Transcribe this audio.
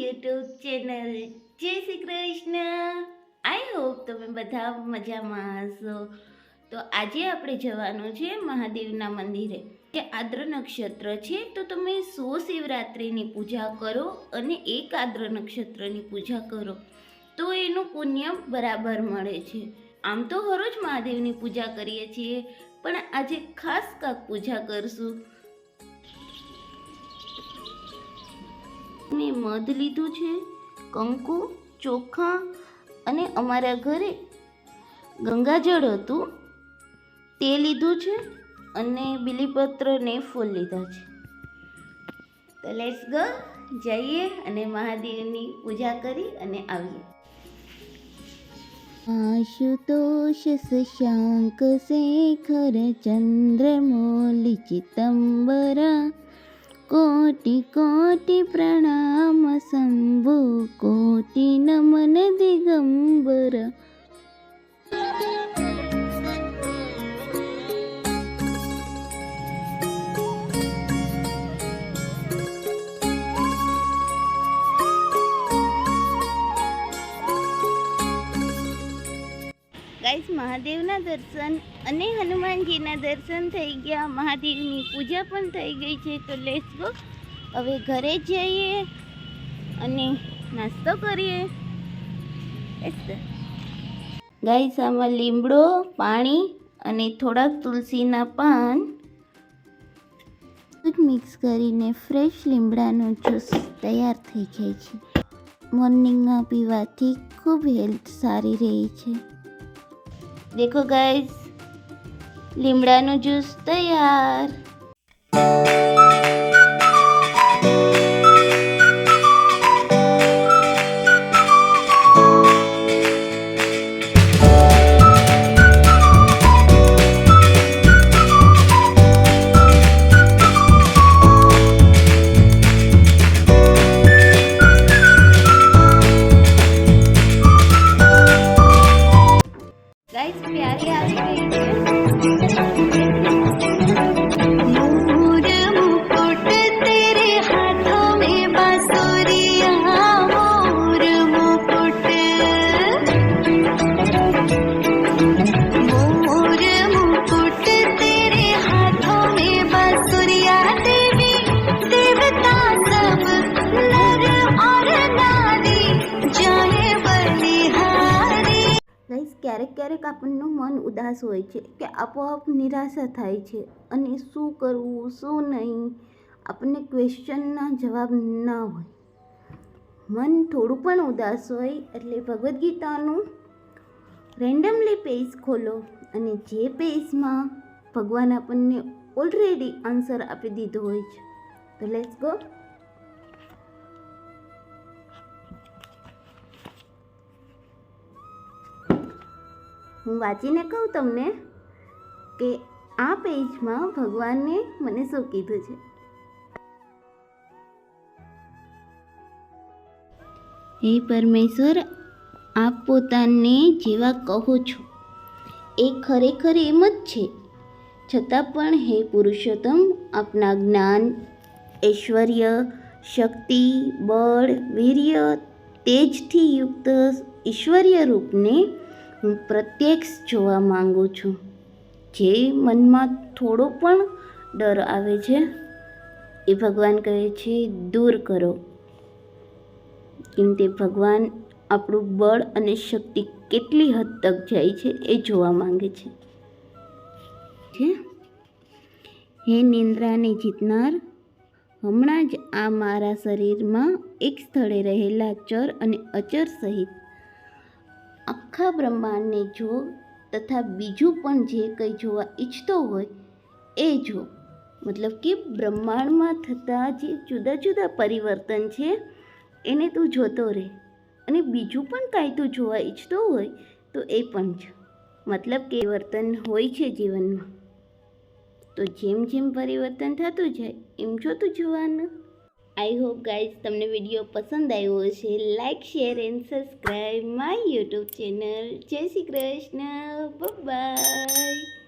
YouTube channel જય Shri Krishna I hope તમે બધા મજામાં હશો. તો આજે આપણે જવાનું છે મહાદેવના મંદિરે, કે આદ્ર નક્ષત્ર છે. તો તમે સો શિવરાત્રિની પૂજા કરો અને એક આદ્ર નક્ષત્રની પૂજા કરો. તો એનું પુણ્ય બરાબર મળે છે. આમ તો હરોજ મહાદેવની પૂજા કરીએ છીએ, પણ આજે ખાસ કાંક પૂજા કરશું. મેં મધ લીધું છે, કંકુ, ચોખા અને અમારા ઘરે ગંગાજળ હતું. તે લીધું છે અને બીલીપત્ર ને ફૂલ લીધા છે. તો લેટ્સ ગો જઈએ અને મહાદેવની પૂજા કરી અને આવીએ. આશુતોષ શશાંક कोटि कोटिप्रणम शम्भु कोटि नमन दिगम्बर। મહાદેવના દર્શન અને હનુમાનજીના દર્શન થઈ ગયા. મહાદેવની પૂજા પણ થઈ ગઈ છે. તો લેટ્સ ગો હવે ઘરે જઈએ અને નાસ્તો કરીએ. ગાઈસ આમાં લીમડો, પાણી અને થોડાક તુલસીના પાન. મિક્સ કરીને ફ્રેશ લીમડાનો જ્યુસ તૈયાર થઈ જાય છે. મોર્નિંગમાં પીવાથી ખૂબ હેલ્થ સારી રહે છે. દેખો ગાઈઝ લીમડાનું જ્યુસ તૈયાર. ક્યારેક આપણનું મન ઉદાસ હોય છે કે આપોઆપ નિરાશા થાય છે. અને શું કરવું, શું નહીં, આપણને ક્વેશ્ચનના જવાબ ના હોય. મન થોડું પણ ઉદાસ હોય એટલે ભગવદ્ ગીતાનું રેન્ડમલી પેજ ખોલો અને જે પેજમાં ભગવાન આપણને ઓલરેડી આન્સર આપી દીધો હોય છે. તો લેટ્સ ગો હું વાંચીને કહું તમને કે આ પેજમાં ભગવાને મને શું કીધું છે. હે પરમેશ્વર, આપ પોતાને જેવા કહો છો, એ ખરેખર એમ જ છે. છતાં પણ હે પુરુષોત્તમ, આપના જ્ઞાન, ઐશ્વર્ય, શક્તિ, બળ, વીર્ય, તેજથી યુક્ત ઈશ્વરીય રૂપને હું પ્રત્યક્ષ જોવા માગું છું. જે મનમાં થોડો પણ ડર આવે છે, એ ભગવાન કહે છે, દૂર કરો. કેમ તે ભગવાન આપણું બળ અને શક્તિ કેટલી હદ તક જાય છે, એ જોવા માંગે છે. હે નિંદ્રાને જીતનાર, હમણાં જ આ મારા શરીરમાં એક સ્થળે રહેલા ચર અને અચર સહિત આખા બ્રહ્માંડને જો તથા બીજું પણ જે કંઈ જોવા ઈચ્છતો હોય એ જો મતલબ કે બ્રહ્માંડમાં થતા જે જુદા જુદા પરિવર્તન છે એને તું જોતો રહે અને બીજું પણ કાંઈ તું જોવા ઈચ્છતો હોય તો એ પણ જો. મતલબ કે વર્તન હોય છે જીવનમાં. તો જેમ જેમ પરિવર્તન થતું જાય એમ જોતું જોવાનું. આઈ હોપ ગાઈઝ તમને વીડિયો પસંદ આવ્યો હશે. Like share and subscribe my YouTube channel જય શ્રી કૃષ્ણ. બાય